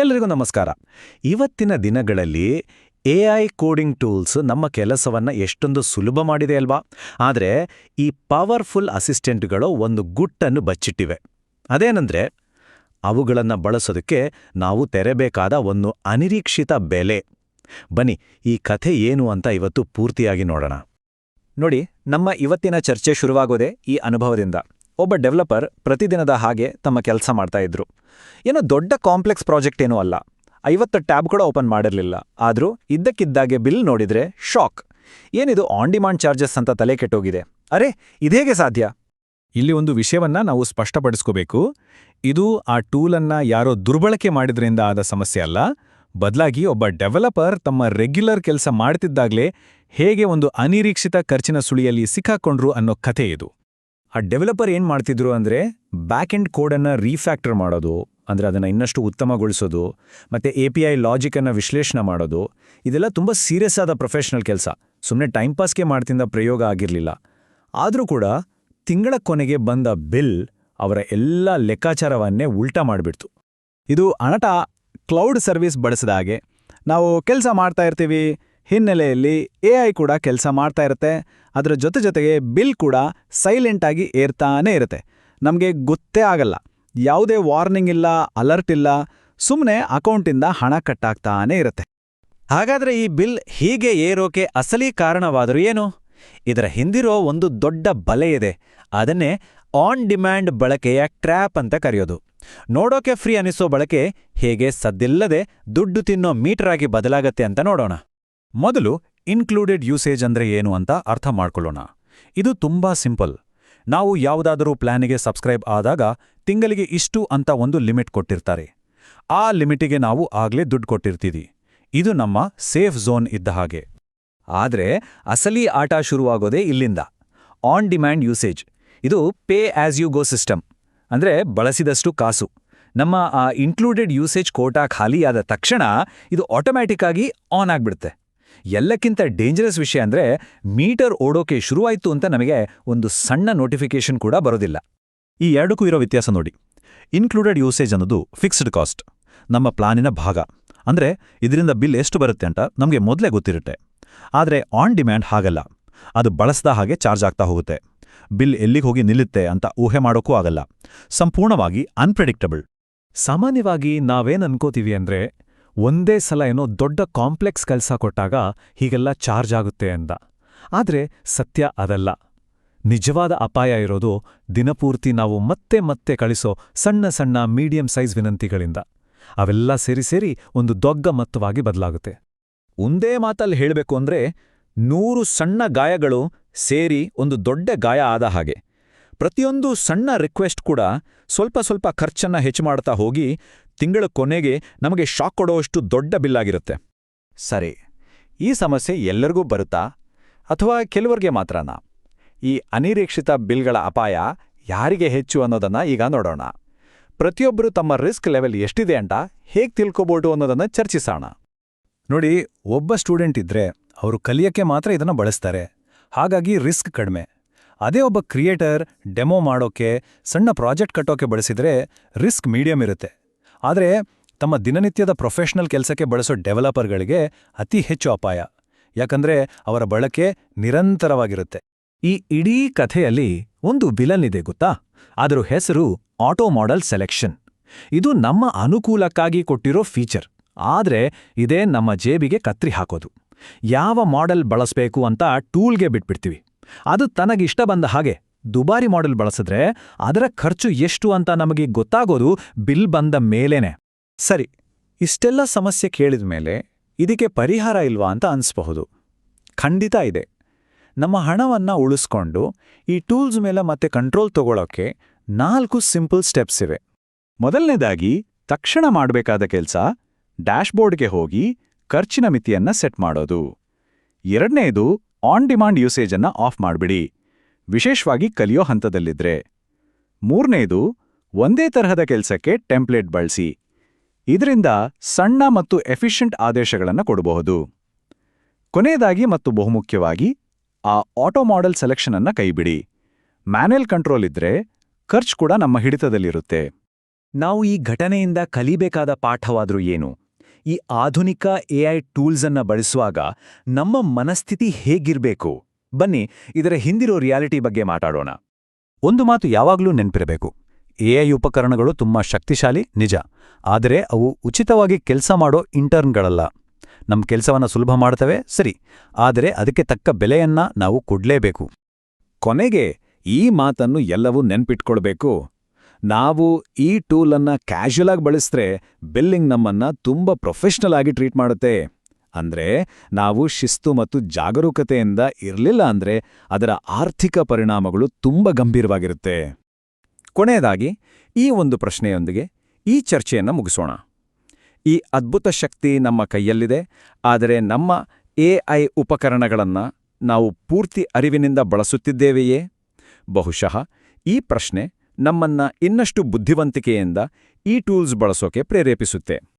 ಎಲ್ರಿಗೂ ನಮಸ್ಕಾರ. ಇವತ್ತಿನ ದಿನಗಳಲ್ಲಿ ಎ ಐ ಕೋಡಿಂಗ್ ಟೂಲ್ಸ್ ನಮ್ಮ ಕೆಲಸವನ್ನ ಎಷ್ಟೊಂದು ಸುಲಭ ಮಾಡಿದೆ ಅಲ್ವಾ? ಆದರೆ ಈ ಪವರ್ಫುಲ್ ಅಸಿಸ್ಟೆಂಟ್ಗಳು ಒಂದು ಗುಟ್ಟನ್ನು ಬಚ್ಚಿಟ್ಟಿವೆ. ಅದೇನಂದ್ರೆ, ಅವುಗಳನ್ನು ಬಳಸೋದಕ್ಕೆ ನಾವು ತೆರೆಬೇಕಾದ ಒಂದು ಅನಿರೀಕ್ಷಿತ ಬೆಲೆ. ಬನ್ನಿ, ಈ ಕಥೆ ಏನು ಅಂತ ಇವತ್ತು ಪೂರ್ತಿಯಾಗಿ ನೋಡೋಣ. ನೋಡಿ, ನಮ್ಮ ಇವತ್ತಿನ ಚರ್ಚೆ ಶುರುವಾಗೋದೇ ಈ ಅನುಭವದಿಂದ. ಒಬ್ಬ ಡೆವಲಪರ್ ಪ್ರತಿದಿನದ ಹಾಗೆ ತಮ್ಮ ಕೆಲಸ ಮಾಡ್ತಾ ಇದ್ರು. ಏನೋ ದೊಡ್ಡ ಕಾಂಪ್ಲೆಕ್ಸ್ ಪ್ರಾಜೆಕ್ಟ್ ಏನೂ ಅಲ್ಲ. ಐವತ್ತು ಟ್ಯಾಬ್ ಕೂಡ ಓಪನ್ ಮಾಡಿರಲಿಲ್ಲ. ಆದರೂ ಇದ್ದಕ್ಕಿದ್ದಾಗೆ ಬಿಲ್ ನೋಡಿದ್ರೆ ಶಾಕ್. ಏನಿದು ಆನ್ ಡಿಮಾಂಡ್ ಚಾರ್ಜಸ್ ಅಂತ ತಲೆ ಕೆಟ್ಟೋಗಿದೆ. ಅರೆ ಇದೇಗೆ ಸಾಧ್ಯ? ಇಲ್ಲಿ ಒಂದು ವಿಷಯವನ್ನ ನಾವು ಸ್ಪಷ್ಟಪಡಿಸ್ಕೋಬೇಕು. ಇದು ಆ ಟೂಲನ್ನ ಯಾರೋ ದುರ್ಬಳಕೆ ಮಾಡಿದ್ರಿಂದ ಆದ ಸಮಸ್ಯೆ ಅಲ್ಲ. ಬದಲಾಗಿ ಒಬ್ಬ ಡೆವಲಪರ್ ತಮ್ಮ ರೆಗ್ಯುಲರ್ ಕೆಲಸ ಮಾಡ್ತಿದ್ದಾಗಲೇ ಹೇಗೆ ಒಂದು ಅನಿರೀಕ್ಷಿತ ಖರ್ಚಿನ ಸುಳಿಯಲ್ಲಿ ಸಿಕ್ಕಾಕೊಂಡ್ರು ಅನ್ನೋ ಕಥೆ ಇದು. ಆ ಡೆವಲಪರ್ ಏನು ಮಾಡ್ತಿದ್ರು ಅಂದ್ರೆ ಬ್ಯಾಕ್ ಎಂಡ್ ಕೋಡನ್ನು ರೀಫ್ಯಾಕ್ಟರ್ ಮಾಡೋದು, ಅಂದ್ರೆ ಅದನ್ನ ಇನ್ನಷ್ಟು ಉತ್ತಮಗೊಳಿಸೋದು, ಮತ್ತೆ ಎ ಪಿ ಐ ಲಾಜಿಕನ್ನು ವಿಶ್ಲೇಷಣೆ ಮಾಡೋದು, ಇದೆಲ್ಲ ತುಂಬ ಸೀರಿಯಸ್ ಆದ ಪ್ರೊಫೆಷನಲ್ ಕೆಲಸ. ಸುಮ್ಮನೆ ಟೈಮ್ ಪಾಸ್ಗೆ ಮಾಡ್ತಿದ್ದ ಪ್ರಯೋಗ ಆಗಿರಲಿಲ್ಲ. ಆದರೂ ಕೂಡ ತಿಂಗಳ ಕೊನೆಗೆ ಬಂದ ಬಿಲ್ ಅವರ ಎಲ್ಲ ಲೆಕ್ಕಾಚಾರವನ್ನೇ ಉಲ್ಟಾ ಮಾಡಿಬಿಡ್ತು. ಇದು ಅನಟ ಕ್ಲೌಡ್ ಸರ್ವಿಸ್ ಬಳಸಿದ ಹಾಗೆ. ನಾವು ಕೆಲಸ ಮಾಡ್ತಾ ಇರ್ತೀವಿ ಹಿನ್ನೆಲೆಯಲ್ಲಿ ಎ ಐ ಕೂಡ ಕೆಲಸ ಮಾಡ್ತಾ ಇರುತ್ತೆ. ಅದರ ಜೊತೆ ಜೊತೆಗೆ ಬಿಲ್ ಕೂಡ ಸೈಲೆಂಟಾಗಿ ಏರ್ತಾನೇ ಇರುತ್ತೆ. ನಮಗೆ ಗೊತ್ತೇ ಆಗಲ್ಲ. ಯಾವುದೇ ವಾರ್ನಿಂಗ್ ಇಲ್ಲ ಅಲರ್ಟ್ ಇಲ್ಲ. ಸುಮ್ಮನೆ ಅಕೌಂಟಿಂದ ಹಣ ಕಟ್ಟಾಗ್ತಾನೇ ಇರುತ್ತೆ. ಹಾಗಾದರೆ ಈ ಬಿಲ್ ಹೀಗೆ ಏರೋಕೆ ಅಸಲಿ ಕಾರಣವಾದರೂ ಏನು? ಇದರ ಹಿಂದಿರೋ ಒಂದು ದೊಡ್ಡ ಬಲೆ ಇದೆ. ಅದನ್ನೇ ಆನ್ ಡಿಮ್ಯಾಂಡ್ ಬಳಕೆಯ ಟ್ರ್ಯಾಪ್ ಅಂತ ಕರೆಯೋದು. ನೋಡೋಕೆ ಫ್ರೀ ಅನಿಸೋ ಬಳಕೆ ಹೇಗೆ ಸದ್ದಿಲ್ಲದೆ ದುಡ್ಡು ತಿನ್ನೋ ಮೀಟರ್ ಆಗಿ ಬದಲಾಗತ್ತೆ ಅಂತ ನೋಡೋಣ. ಮೊದಲು ಇನ್ಕ್ಲೂಡೆಡ್ ಯೂಸೇಜ್ ಅಂದ್ರೆ ಏನು ಅಂತ ಅರ್ಥ ಮಾಡ್ಕೊಳ್ಳೋಣ. ಇದು ತುಂಬಾ ಸಿಂಪಲ್. ನಾವು ಯಾವುದಾದರೂ ಪ್ಲಾನಿಗೆ ಸಬ್ಸ್ಕ್ರೈಬ್ ಆದಾಗ ತಿಂಗಳಿಗೆ ಇಷ್ಟು ಅಂತ ಒಂದು ಲಿಮಿಟ್ ಕೊಟ್ಟಿರ್ತಾರೆ. ಆ ಲಿಮಿಟಿಗೆ ನಾವು ಆಗ್ಲೇ ದುಡ್ಡು ಕೊಟ್ಟಿರ್ತೀವಿ. ಇದು ನಮ್ಮ ಸೇಫ್ ಝೋನ್ ಇದ್ದ ಹಾಗೆ. ಆದ್ರೆ ಅಸಲಿ ಆಟ ಶುರುವಾಗೋದೇ ಇಲ್ಲಿಂದ. ಆನ್ ಡಿಮ್ಯಾಂಡ್ ಯೂಸೇಜ್ ಇದು pay as you go system ಅಂದ್ರೆ ಬಳಸಿದಷ್ಟು ಕಾಸು. ನಮ್ಮ ಆ ಇನ್ಕ್ಲೂಡೆಡ್ ಯೂಸೇಜ್ ಕೋಟಾ ಖಾಲಿಯಾದ ತಕ್ಷಣ ಇದು ಆಟೋಮ್ಯಾಟಿಕ್ ಆಗಿ ಆನ್ ಆಗ್ಬಿಡುತ್ತೆ. ಎಲ್ಲಕ್ಕಿಂತ ಡೇಂಜರಸ್ ವಿಷಯ ಅಂದ್ರೆ ಮೀಟರ್ ಓಡೋಕೆ ಶುರುವಾಯಿತು ಅಂತ ನಮಗೆ ಒಂದು ಸಣ್ಣ ನೋಟಿಫಿಕೇಶನ್ ಕೂಡ ಬರೋದಿಲ್ಲ. ಈ ಎರಡಕ್ಕೂ ಇರೋ ವ್ಯತ್ಯಾಸ ನೋಡಿ. ಇನ್ಕ್ಲೂಡೆಡ್ ಯೂಸೇಜ್ ಅನ್ನೋದು ಫಿಕ್ಸ್ಡ್ ಕಾಸ್ಟ್ ನಮ್ಮ ಪ್ಲಾನಿನ ಭಾಗ. ಅಂದ್ರೆ ಇದರಿಂದ ಬಿಲ್ ಎಷ್ಟು ಬರುತ್ತೆ ಅಂತ ನಮಗೆ ಮೊದಲೇ ಗೊತ್ತಿರುತ್ತೆ. ಆದರೆ ಆನ್ ಡಿಮ್ಯಾಂಡ್ ಹಾಗಲ್ಲ. ಅದು ಬಳಸದ ಹಾಗೆ ಚಾರ್ಜ್ ಆಗ್ತಾ ಹೋಗುತ್ತೆ. ಬಿಲ್ ಎಲ್ಲಿಗೆ ಹೋಗಿ ನಿಲ್ಲುತ್ತೆ ಅಂತ ಊಹೆ ಮಾಡೋಕ್ಕೂ ಆಗಲ್ಲ. ಸಂಪೂರ್ಣವಾಗಿ ಅನ್ಪ್ರೆಡಿಕ್ಟಬಲ್ ಸಾಮಾನ್ಯವಾಗಿ ನಾವೇನು ಅನ್ಕೋತೀವಿ ಅಂದ್ರೆ ಒಂದೇ ಸಲ ಏನೋ ದೊಡ್ಡ ಕಾಂಪ್ಲೆಕ್ಸ್ ಕೆಲಸ ಕೊಟ್ಟಾಗ ಹೀಗೆಲ್ಲ ಚಾರ್ಜ್ ಆಗುತ್ತೆ ಅಂದ. ಆದ್ರೆ ಸತ್ಯ ಅದಲ್ಲ. ನಿಜವಾದ ಅಪಾಯ ಇರೋದು ದಿನಪೂರ್ತಿ ನಾವು ಮತ್ತೆ ಮತ್ತೆ ಕಳಿಸೋ ಸಣ್ಣ ಸಣ್ಣ ಮೀಡಿಯಂ ಸೈಜ್ ವಿನಂತಿಗಳಿಂದ. ಅವೆಲ್ಲ ಸೇರಿ ಸೇರಿ ಒಂದು ದೊಗ್ಗ ಮೊತ್ತವಾಗಿ ಬದಲಾಗುತ್ತೆ. ಒಂದೇ ಮಾತಲ್ಲಿ ಹೇಳಬೇಕು ಅಂದ್ರೆ ನೂರು ಸಣ್ಣ ಗಾಯಗಳು ಸೇರಿ ಒಂದು ದೊಡ್ಡ ಗಾಯ ಆದ ಹಾಗೆ. ಪ್ರತಿಯೊಂದು ಸಣ್ಣ ರಿಕ್ವೆಸ್ಟ್ ಕೂಡ ಸ್ವಲ್ಪ ಸ್ವಲ್ಪ ಖರ್ಚನ್ನ ಹೆಚ್ಚು ಮಾಡ್ತಾ ಹೋಗಿ ತಿಂಗಳ ಕೊನೆಗೆ ನಮಗೆ ಶಾಕ್ ಕೊಡೋವಷ್ಟು ದೊಡ್ಡ ಬಿಲ್ಲಾಗಿರುತ್ತೆ ಸರಿ, ಈ ಸಮಸ್ಯೆ ಎಲ್ಲರಿಗೂ ಬರುತ್ತಾ? ಅಥವಾ ಕೆಲವರಿಗೆ ಮಾತ್ರನಾ? ಈ ಅನಿರೀಕ್ಷಿತ ಬಿಲ್ಗಳ ಅಪಾಯ ಯಾರಿಗೆ ಹೆಚ್ಚು ಅನ್ನೋದನ್ನ ಈಗ ನೋಡೋಣ. ಪ್ರತಿಯೊಬ್ಬರು ತಮ್ಮ ರಿಸ್ಕ್ ಲೆವೆಲ್ ಎಷ್ಟಿದೆ ಅಂತ ಹೇಗೆ ತಿಳ್ಕೊಬೋದು ಅನ್ನೋದನ್ನ ಚರ್ಚಿಸೋಣ. ನೋಡಿ, ಒಬ್ಬ ಸ್ಟೂಡೆಂಟ್ ಇದ್ರೆ ಅವರು ಕಲಿಯಕ್ಕೆ ಮಾತ್ರ ಇದನ್ನ ಬಳಸ್ತಾರೆ. ಹಾಗಾಗಿ ರಿಸ್ಕ್ ಕಡಿಮೆ. ಅದೇ ಒಬ್ಬ ಕ್ರಿಯೇಟರ್ ಡೆಮೋ ಮಾಡೋಕೆ, ಸಣ್ಣ ಪ್ರಾಜೆಕ್ಟ್ ಕಟ್ಟೋಕೆ ಬಳಸಿದ್ರೆ ರಿಸ್ಕ್ ಮೀಡಿಯಂ ಇರುತ್ತೆ. ಆದರೆ ತಮ್ಮ ದಿನನಿತ್ಯದ ಪ್ರೊಫೆಷನಲ್ ಕೆಲಸಕ್ಕೆ ಬಳಸೋ ಡೆವಲಪರ್ಗಳಿಗೆ ಅತಿ ಹೆಚ್ಚು ಅಪಾಯ. ಯಾಕಂದ್ರೆ ಅವರ ಬಳಕೆ ನಿರಂತರವಾಗಿರುತ್ತೆ. ಈ ಇಡೀ ಕಥೆಯಲ್ಲಿ ಒಂದು ವಿಲನ್ ಇದೆ ಗೊತ್ತಾ? ಅದರ ಹೆಸರು ಆಟೋ ಮಾಡೆಲ್ ಸೆಲೆಕ್ಷನ್. ಇದು ನಮ್ಮ ಅನುಕೂಲಕ್ಕಾಗಿ ಕೊಟ್ಟಿರೋ ಫೀಚರ್. ಆದ್ರೆ ಇದೇ ನಮ್ಮ ಜೇಬಿಗೆ ಕತ್ರಿ ಹಾಕೋದು. ಯಾವ ಮಾಡೆಲ್ ಬಳಸಬೇಕು ಅಂತ ಟೂಲ್ಗೆ ಬಿಟ್ಬಿಡ್ತೀವಿ. ಅದು ತನಗಿಷ್ಟ ಬಂದ ಹಾಗೆ. ದುಬಾರಿ ಮಾಡೆಲ್ ಬಳಸಿದ್ರೆ ಅದರ ಖರ್ಚು ಎಷ್ಟು ಅಂತ ನಮಗೆ ಗೊತ್ತಾಗೋದು ಬಿಲ್ ಬಂದ ಮೇಲೇನೆ. ಸರಿ, ಇಷ್ಟೆಲ್ಲ ಸಮಸ್ಯೆ ಕೇಳಿದ ಮೇಲೆ ಇದಕ್ಕೆ ಪರಿಹಾರ ಇಲ್ವಾ ಅಂತ ಅನ್ಸ್ಬಹುದು. ಖಂಡಿತ ಇದೆ. ನಮ್ಮ ಹಣವನ್ನ ಉಳಿಸ್ಕೊಂಡು ಈ ಟೂಲ್ಸ್ ಮೇಲೆ ಮತ್ತೆ ಕಂಟ್ರೋಲ್ ತಗೊಳ್ಳೋಕೆ ನಾಲ್ಕು ಸಿಂಪಲ್ ಸ್ಟೆಪ್ಸ್ ಇವೆ. ಮೊದಲನೇದಾಗಿ ತಕ್ಷಣ ಮಾಡಬೇಕಾದ ಕೆಲಸ ಡ್ಯಾಶ್ಬೋರ್ಡ್ಗೆ ಹೋಗಿ ಖರ್ಚಿನ ಮಿತಿಯನ್ನ ಸೆಟ್ ಮಾಡೋದು. ಎರಡನೇದು ಆನ್ ಡಿಮಾಂಡ್ ಯೂಸೇಜನ್ನು ಆಫ್ ಮಾಡಿಬಿಡಿ. ವಿಶೇಷವಾಗಿ ಕಲಿಯೋ ಹಂತದಲ್ಲಿದ್ರೆ. ಮೂರನೇದು, ಒಂದೇ ತರಹದ ಕೆಲಸಕ್ಕೆ ಟೆಂಪ್ಲೇಟ್ ಬಳಸಿ. ಇದರಿಂದ ಸಣ್ಣ ಮತ್ತು ಎಫಿಷಿಯಂಟ್ ಆದೇಶಗಳನ್ನು ಕೊಡಬಹುದು. ಕೊನೆಯದಾಗಿ ಮತ್ತು ಬಹುಮುಖ್ಯವಾಗಿ, ಆ ಆಟೋ ಮಾಡೆಲ್ ಸೆಲೆಕ್ಷನ್ ಕೈಬಿಡಿ. ಮ್ಯಾನ್ಯಲ್ ಕಂಟ್ರೋಲ್ ಇದ್ರೆ ಖರ್ಚು ಕೂಡ ನಮ್ಮ ಹಿಡಿತದಲ್ಲಿರುತ್ತೆ. ನಾವು ಈ ಘಟನೆಯಿಂದ ಕಲಿಬೇಕಾದ ಪಾಠವಾದ್ರೂ ಏನು? ಈ ಆಧುನಿಕ ಎಐ ಟೂಲ್ಸನ್ನು ಬಳಸುವಾಗ ನಮ್ಮ ಮನಸ್ಥಿತಿ ಹೇಗಿರಬೇಕು? ಬನ್ನಿ, ಇದರ ಹಿಂದಿರೋ ರಿಯಾಲಿಟಿ ಬಗ್ಗೆ ಮಾತಾಡೋಣ. ಒಂದು ಮಾತು ಯಾವಾಗಲೂ ನೆನಪಿರಬೇಕು. ಎಐ ಉಪಕರಣಗಳು ತುಂಬಾ ಶಕ್ತಿಶಾಲಿ, ನಿಜ. ಆದರೆ ಅವು ಉಚಿತವಾಗಿ ಕೆಲಸ ಮಾಡೋ ಇಂಟರ್ನ್ಗಳಲ್ಲ. ನಮ್ಮ ಕೆಲಸವನ್ನು ಸುಲಭ ಮಾಡ್ತವೆ, ಸರಿ. ಆದರೆ ಅದಕ್ಕೆ ತಕ್ಕ ಬೆಲೆಯನ್ನ ನಾವು ಕೊಡಲೇಬೇಕು. ಕೊನೆಗೆ ಈ ಮಾತನ್ನು ಎಲ್ಲವೂ ನೆನ್ಪಿಟ್ಕೊಳ್ಬೇಕು. ನಾವು ಈ ಟೂಲನ್ನು ಕ್ಯಾಶುಯಲ್ ಆಗಿ ಬಳಸಿದ್ರೆ ಬಿಲ್ಲಿಂಗ್ ನಮ್ಮನ್ನ ತುಂಬ ಪ್ರೊಫೆಷನಲ್ ಆಗಿ ಟ್ರೀಟ್ ಮಾಡುತ್ತೆ. ಅಂದ್ರೆ ನಾವು ಶಿಸ್ತು ಮತ್ತು ಜಾಗರೂಕತೆಯಿಂದ ಇರಲಿಲ್ಲ ಅಂದ್ರೆ ಅದರ ಆರ್ಥಿಕ ಪರಿಣಾಮಗಳು ತುಂಬ ಗಂಭೀರವಾಗಿರುತ್ತೆ. ಕೊನೆಯದಾಗಿ, ಈ ಒಂದು ಪ್ರಶ್ನೆಯೊಂದಿಗೆ ಈ ಚರ್ಚೆಯನ್ನು ಮುಗಿಸೋಣ. ಈ ಅದ್ಭುತ ಶಕ್ತಿ ನಮ್ಮ ಕೈಯಲ್ಲಿದೆ, ಆದರೆ ನಮ್ಮ ಎಐ ಉಪಕರಣಗಳನ್ನು ನಾವು ಪೂರ್ತಿ ಅರಿವಿನಿಂದ ಬಳಸುತ್ತಿದ್ದೇವೆಯೇ? ಬಹುಶಃ ಈ ಪ್ರಶ್ನೆ ನಮ್ಮನ್ನ ಇನ್ನಷ್ಟು ಬುದ್ಧಿವಂತಿಕೆಯಿಂದ ಈ ಟೂಲ್ಸ್ ಬಳಸೋಕೆ ಪ್ರೇರೇಪಿಸುತ್ತೆ.